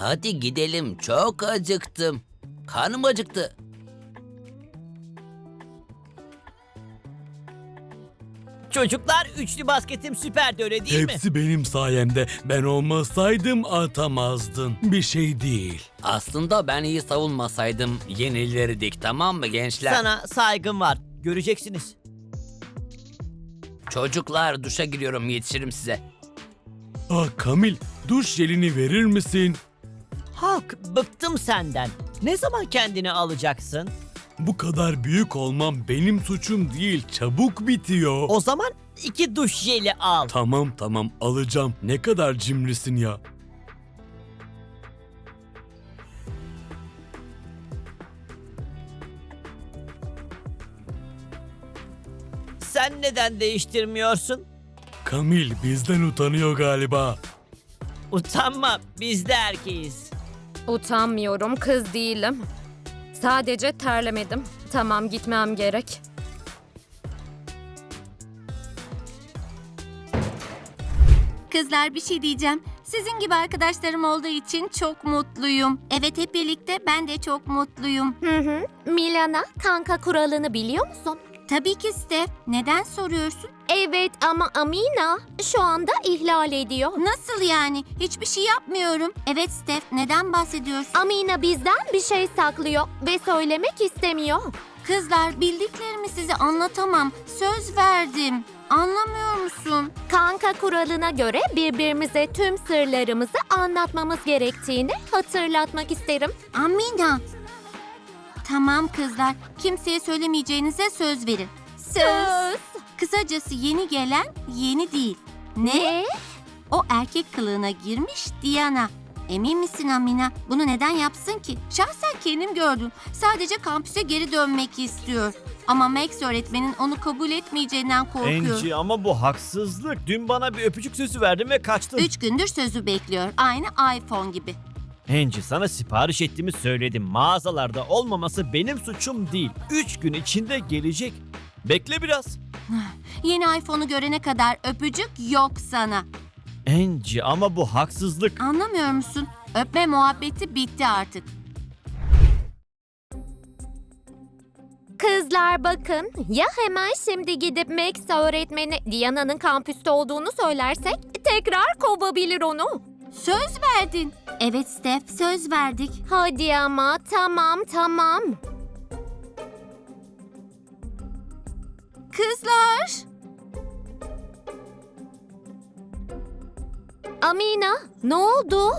Hadi gidelim çok acıktım. Karnım acıktı. Çocuklar üçlü basketim süperdi öyle değil mi? Hepsi benim sayemde. Ben olmasaydım atamazdın. Bir şey değil. Aslında ben iyi savunmasaydım yenilirdik tamam mı gençler? Sana saygım var. Göreceksiniz. Çocuklar duşa giriyorum yetişirim size. Ah Kamil, duş jelini verir misin? Halk bıktım senden. Ne zaman kendini alacaksın? Bu kadar büyük olmam benim suçum değil. Çabuk bitiyor. O zaman iki duş jeli al. Tamam tamam alacağım. Ne kadar cimrisin ya. Sen neden değiştirmiyorsun? Kamil bizden utanıyor galiba. Utanma biz de erkeğiz. Utanmıyorum, kız değilim. Sadece terlemedim. Tamam gitmem gerek. Kızlar bir şey diyeceğim. Sizin gibi arkadaşlarım olduğu için çok mutluyum. Evet hep birlikte ben de çok mutluyum. Hı hı. Milana kanka kuralını biliyor musun? Tabii ki Steph. Neden soruyorsun? Evet ama Amina şu anda ihlal ediyor. Nasıl yani? Hiçbir şey yapmıyorum. Evet Steph neden bahsediyorsun? Amina bizden bir şey saklıyor ve söylemek istemiyor. Kızlar bildiklerimi size anlatamam. Söz verdim. Anlamıyor musun? Kanka kuralına göre birbirimize tüm sırlarımızı anlatmamız gerektiğini hatırlatmak isterim. Amina. Tamam kızlar. Kimseye söylemeyeceğinize söz verin. Söz. Kısacası yeni gelen yeni değil. Ne? O erkek kılığına girmiş Diana. Emin misin Amina? Bunu neden yapsın ki? Şahsen kendim gördüm. Sadece kampüse geri dönmek istiyor. Ama Max öğretmenin onu kabul etmeyeceğinden korkuyor. Enci ama bu haksızlık. Dün bana bir öpücük sözü verdin ve kaçtın. Üç gündür sözü bekliyor. Aynı iPhone gibi. Enci sana sipariş ettiğimi söyledim. Mağazalarda olmaması benim suçum değil. Üç gün içinde gelecek. Bekle biraz. Yeni iPhone'u görene kadar öpücük yok sana. Enci ama bu haksızlık. Anlamıyor musun? Öpme muhabbeti bitti artık. Kızlar bakın ya hemen şimdi gidip Max öğretmeni Diana'nın kampüste olduğunu söylersek tekrar kovabilir onu. Söz verdin. Evet Steph söz verdik. Hadi ama tamam tamam. Kızlar. Amina ne oldu?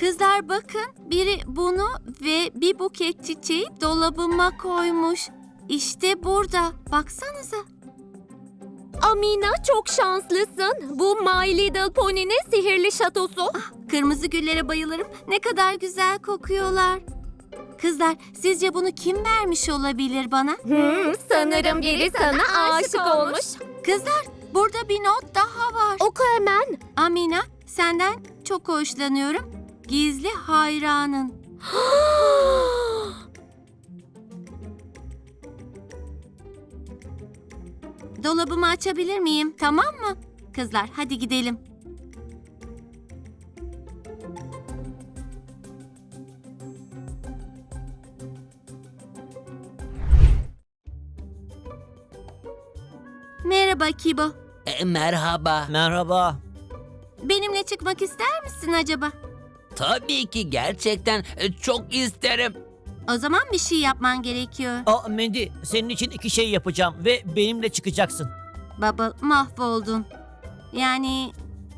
Kızlar bakın biri bunu ve bir buket çiçeği dolabıma koymuş. İşte burada. Baksanıza. Amina çok şanslısın. Bu My Little Pony'nin sihirli şatosu. Kırmızı güllere bayılırım. Ne kadar güzel kokuyorlar. Kızlar sizce bunu kim vermiş olabilir bana? Hmm, sanırım biri sana aşık olmuş. Kızlar burada bir not daha var. Oku hemen. Amina senden çok hoşlanıyorum. Gizli hayranın. Dolabımı açabilir miyim? Tamam mı? Kızlar hadi gidelim. Merhaba Kibo. E, merhaba. Merhaba. Benimle çıkmak ister misin acaba? Tabii ki gerçekten e, çok isterim. O zaman bir şey yapman gerekiyor. Aa Mendi senin için iki şey yapacağım ve benimle çıkacaksın. Bubble mahvoldun. Yani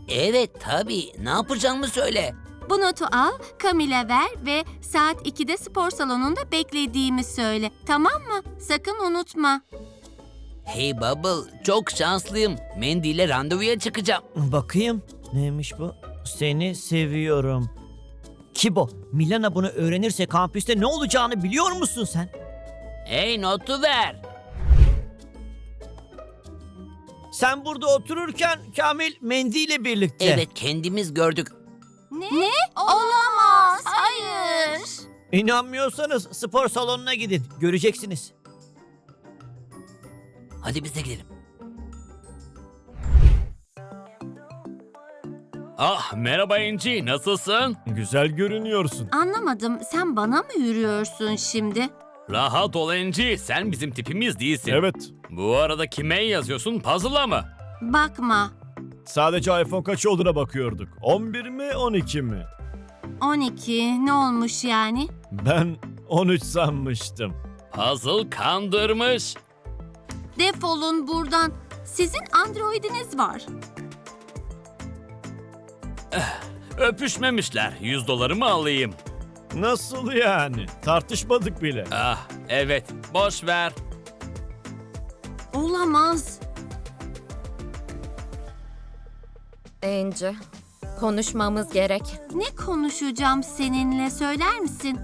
Evet tabii ne yapacağımı söyle. bu notu al, Camille'e ver ve saat 2'de spor salonunda beklediğimi söyle. Tamam mı? Sakın unutma. Hey Bubble çok şanslıyım. Mandy ile randevuya çıkacağım. Bakayım. Neymiş bu? Seni seviyorum. Kibo, Milana bunu öğrenirse kampüste ne olacağını biliyor musun sen? Hey notu ver. Sen burada otururken Kamil Mendi ile birlikte. Evet kendimiz gördük. Ne? Olamaz. Hayır. İnanmıyorsanız spor salonuna gidin. Göreceksiniz. Hadi biz de gidelim. Ah merhaba Enci nasılsın? Güzel görünüyorsun. Anlamadım. Sen bana mı yürüyorsun şimdi? Rahat ol Enci sen bizim tipimiz değilsin. Evet. Bu arada kime yazıyorsun puzzle'a mı? Bakma. Sadece iPhone kaç olduğuna bakıyorduk. 11 mi 12 mi? 12 ne olmuş yani? Ben 13 sanmıştım. Puzzle kandırmış. Defolun buradan. Sizin androidiniz var. Öpüşmemişler 100 dolarımı alayım. Nasıl yani? Tartışmadık bile. Ah evet boş ver. Olamaz. Angie, konuşmamız gerek. Ne konuşacağım seninle söyler misin?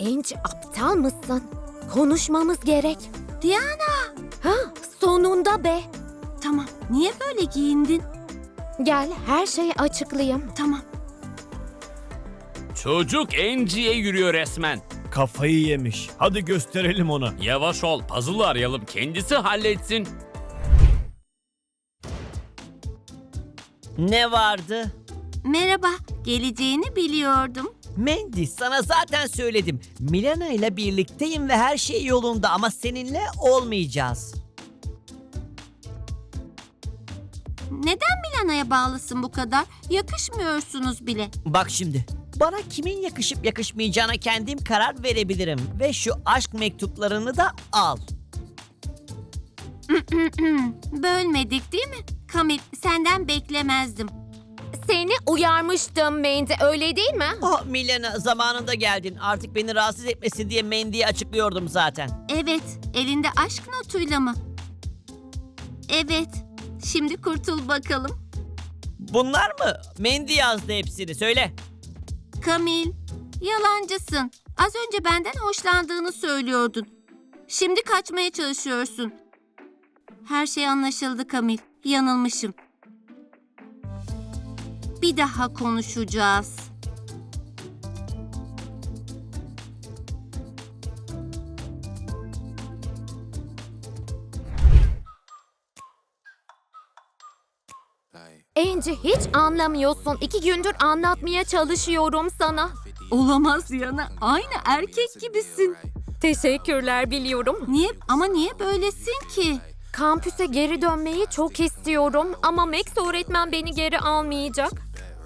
Angie aptal mısın? Konuşmamız gerek. Diana. Ha, sonunda be. Tamam. Niye böyle giyindin? Gel her şeyi açıklayayım. Tamam. Çocuk Enci'ye yürüyor resmen. Kafayı yemiş. Hadi gösterelim ona. Yavaş ol puzzle'ı arayalım kendisi halletsin. Ne vardı? Merhaba. Geleceğini biliyordum. Mandy sana zaten söyledim. Milena ile birlikteyim ve her şey yolunda ama seninle olmayacağız. Neden Milana'ya bağlısın bu kadar? Yakışmıyorsunuz bile. Bak şimdi. Bana kimin yakışıp yakışmayacağına kendim karar verebilirim. Ve şu aşk mektuplarını da al. Bölmedik değil mi? Kamil senden beklemezdim. Seni uyarmıştım Mandy öyle değil mi? Oh Milena zamanında geldin. Artık beni rahatsız etmesin diye Mandy'ye açıklıyordum zaten. Evet, elinde aşk notuyla mı? Evet, şimdi kurtul bakalım. Bunlar mı? Mandy yazdı hepsini söyle. Kamil, yalancısın. Az önce benden hoşlandığını söylüyordun. Şimdi kaçmaya çalışıyorsun. Her şey anlaşıldı Kamil. Yanılmışım. Bir daha konuşacağız. Angie hiç anlamıyorsun. İki gündür anlatmaya çalışıyorum sana. Olamaz Yana. Aynı erkek gibisin. Teşekkürler biliyorum. Niye ama niye böylesin ki? Kampüse geri dönmeyi çok istiyorum ama Max öğretmen beni geri almayacak.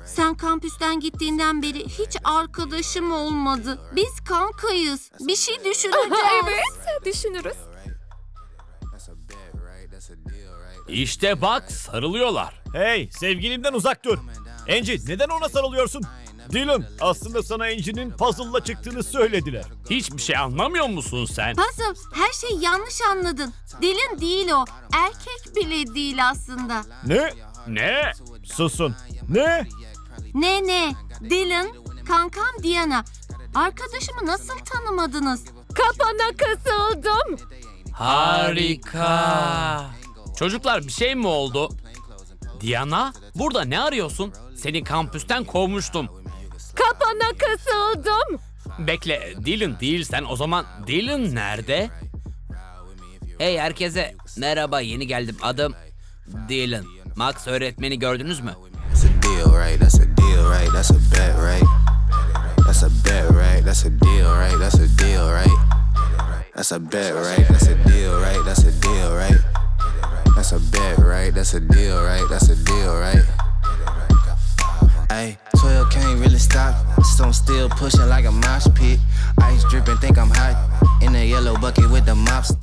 Sen kampüsten gittiğinden beri hiç arkadaşım olmadı. Biz kankayız. Bir şey düşüneceğiz. evet, düşünürüz. İşte bak sarılıyorlar. Hey sevgilimden uzak dur. Angie neden ona sarılıyorsun? Dylan aslında sana Angie'nin puzzle'la çıktığını söylediler. Hiçbir şey anlamıyor musun sen? Puzzle her şeyi yanlış anladın. Dilin değil o. Erkek bile değil aslında. Ne? Ne? Susun. Ne? Ne ne? Dylan, kankam Diana. Arkadaşımı nasıl tanımadınız? Kapana kısıldım. Harika. Çocuklar bir şey mi oldu? Diana burada ne arıyorsun? Seni kampüsten kovmuştum. Kapana kısıldım. Bekle Dylan değilsen o zaman Dylan nerede? Hey herkese merhaba yeni geldim adım Dylan. Max öğretmeni gördünüz mü? That's a deal, right? That's a deal, right? That's a bet, right? That's a bet, right? That's a deal, right? That's a deal, right? That's a bet, right? That's a deal, right? That's a deal, right? That's a bet, right? That's a deal, right? That's a deal, right? Ayy, 12 can't really stop. So I'm still pushing like a mosh pit. Ice dripping, think I'm hot. In the yellow bucket with the mops.